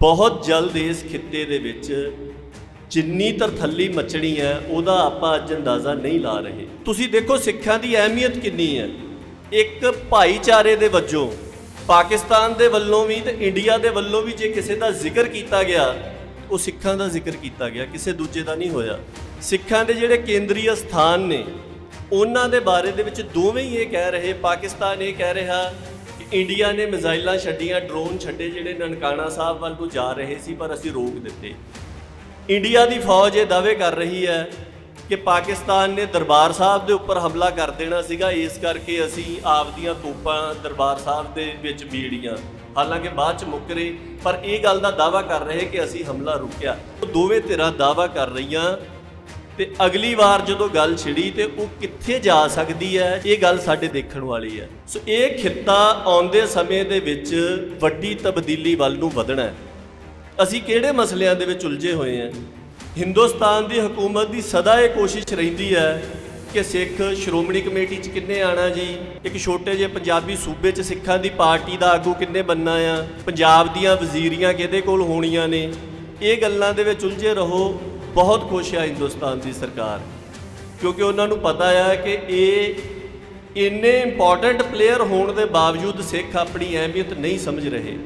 ਬਹੁਤ ਜਲਦ ਇਸ ਖਿੱਤੇ ਦੇ ਵਿੱਚ ਜਿੰਨੀ ਤਰਥੱਲੀ ਮਚਣੀ ਹੈ, ਉਹਦਾ ਆਪਾਂ ਅੱਜ ਅੰਦਾਜ਼ਾ ਨਹੀਂ ਲਾ ਰਹੇ। ਤੁਸੀਂ ਦੇਖੋ ਸਿੱਖਾਂ ਦੀ ਅਹਿਮੀਅਤ ਕਿੰਨੀ ਹੈ। ਇੱਕ ਭਾਈਚਾਰੇ ਦੇ ਵਜੋਂ, ਪਾਕਿਸਤਾਨ ਦੇ ਵੱਲੋਂ ਵੀ ਤੇ ਇੰਡੀਆ ਦੇ ਵੱਲੋਂ ਵੀ ਜੇ ਕਿਸੇ ਦਾ ਜ਼ਿਕਰ ਕੀਤਾ ਗਿਆ, ਉਹ ਸਿੱਖਾਂ ਦਾ ਜ਼ਿਕਰ ਕੀਤਾ ਗਿਆ, ਕਿਸੇ ਦੂਜੇ ਦਾ ਨਹੀਂ ਹੋਇਆ। ਸਿੱਖਾਂ ਦੇ ਜਿਹੜੇ ਕੇਂਦਰੀ ਸਥਾਨ ਨੇ, ਉਹਨਾਂ ਦੇ ਬਾਰੇ ਦੇ ਵਿੱਚ ਦੋਵੇਂ ਹੀ ਇਹ ਕਹਿ ਰਹੇ, ਪਾਕਿਸਤਾਨ ਇਹ ਕਹਿ ਰਿਹਾ ਇੰਡੀਆ ਨੇ ਮਿਜ਼ਾਈਲਾਂ ਛੱਡੀਆਂ, ਡਰੋਨ ਛੱਡੇ ਜਿਹੜੇ ਨਨਕਾਣਾ ਸਾਹਿਬ ਵੱਲ ਨੂੰ ਜਾ ਰਹੇ ਸੀ, ਪਰ ਅਸੀਂ ਰੋਕ ਦਿੱਤੇ। ਇੰਡੀਆ ਦੀ ਫੌਜ ਇਹ ਦਾਅਵੇ ਕਰ ਰਹੀ ਹੈ ਕਿ ਪਾਕਿਸਤਾਨ ਨੇ ਦਰਬਾਰ ਸਾਹਿਬ ਦੇ ਉੱਪਰ ਹਮਲਾ ਕਰ ਦੇਣਾ ਸੀਗਾ। ਇਸ ਕਰਕੇ ਅਸੀਂ ਆਪਦੀਆਂ ਤੋਪਾਂ ਦਰਬਾਰ ਸਾਹਿਬ ਦੇ ਵਿੱਚ ਬੀੜੀਆਂ ਹਾਲਾਂਕਿ ਬਾਅਦ ਚ ਮੁੱਕਰੇ ਪਰ ਇਹ ਗੱਲ ਦਾ ਦਾਅਵਾ ਕਰ ਰਹੇ ਕਿ ਅਸੀਂ ਹਮਲਾ ਰੁਕਿਆ। ਉਹ ਦੋਵੇਂ ਧਿਰਾਂ ਦਾਅਵਾ ਕਰ ਰਹੀਆਂ ਤੇ ਅਗਲੀ ਵਾਰ ਜਦੋਂ ਗੱਲ ਛਿੜੀ ਤੇ ਉਹ ਕਿੱਥੇ ਜਾ ਸਕਦੀ ਹੈ, ਇਹ ਗੱਲ ਸਾਡੇ ਦੇਖਣ ਵਾਲੀ ਹੈ। ਸੋ ਇਹ ਖਿੱਤਾ ਆਉਂਦੇ ਸਮੇਂ ਦੇ ਵਿੱਚ ਵੱਡੀ ਤਬਦੀਲੀ ਵੱਲ ਨੂੰ ਵਧਣਾ ਹੈ। ਅਸੀਂ ਕਿਹੜੇ ਮਸਲਿਆਂ ਦੇ ਵਿੱਚ ਉਲਝੇ ਹੋਏ ਹਾਂ? ਹਿੰਦੁਸਤਾਨ ਦੀ ਹਕੂਮਤ ਦੀ ਸਦਾ ਇਹ ਕੋਸ਼ਿਸ਼ ਰਹਿੰਦੀ ਹੈ ਕਿ ਸਿੱਖ ਸ਼੍ਰੋਮਣੀ ਕਮੇਟੀ 'ਚ ਕਿੰਨੇ ਆਣਾ ਜੀ? ਇੱਕ ਛੋਟੇ ਜਿਹੇ ਪੰਜਾਬੀ ਸੂਬੇ 'ਚ ਸਿੱਖਾਂ ਦੀ ਪਾਰਟੀ ਦਾ ਆਗੂ ਕਿੰਨੇ ਬੰਨਾ ਆ? ਪੰਜਾਬ ਦੀਆਂ ਵਜ਼ੀਰੀਆਂ ਕਿਹਦੇ ਕੋਲ ਹੋਣੀਆਂ ਨੇ? ਇਹ ਗੱਲਾਂ ਦੇ ਵਿੱਚ ਉਲਝੇ ਰਹੋ। ਬਹੁਤ ਖੁਸ਼ ਆ ਹਿੰਦੁਸਤਾਨ ਦੀ ਸਰਕਾਰ, ਕਿਉਂਕਿ ਉਹਨਾਂ ਨੂੰ ਪਤਾ ਆ ਕਿ ਇਹ ਇੰਨੇ ਇੰਪੋਰਟੈਂਟ ਪਲੇਅਰ ਹੋਣ ਦੇ ਬਾਵਜੂਦ ਸਿੱਖ ਆਪਣੀ ਅਹਿਮੀਅਤ ਨਹੀਂ ਸਮਝ ਰਹੇ।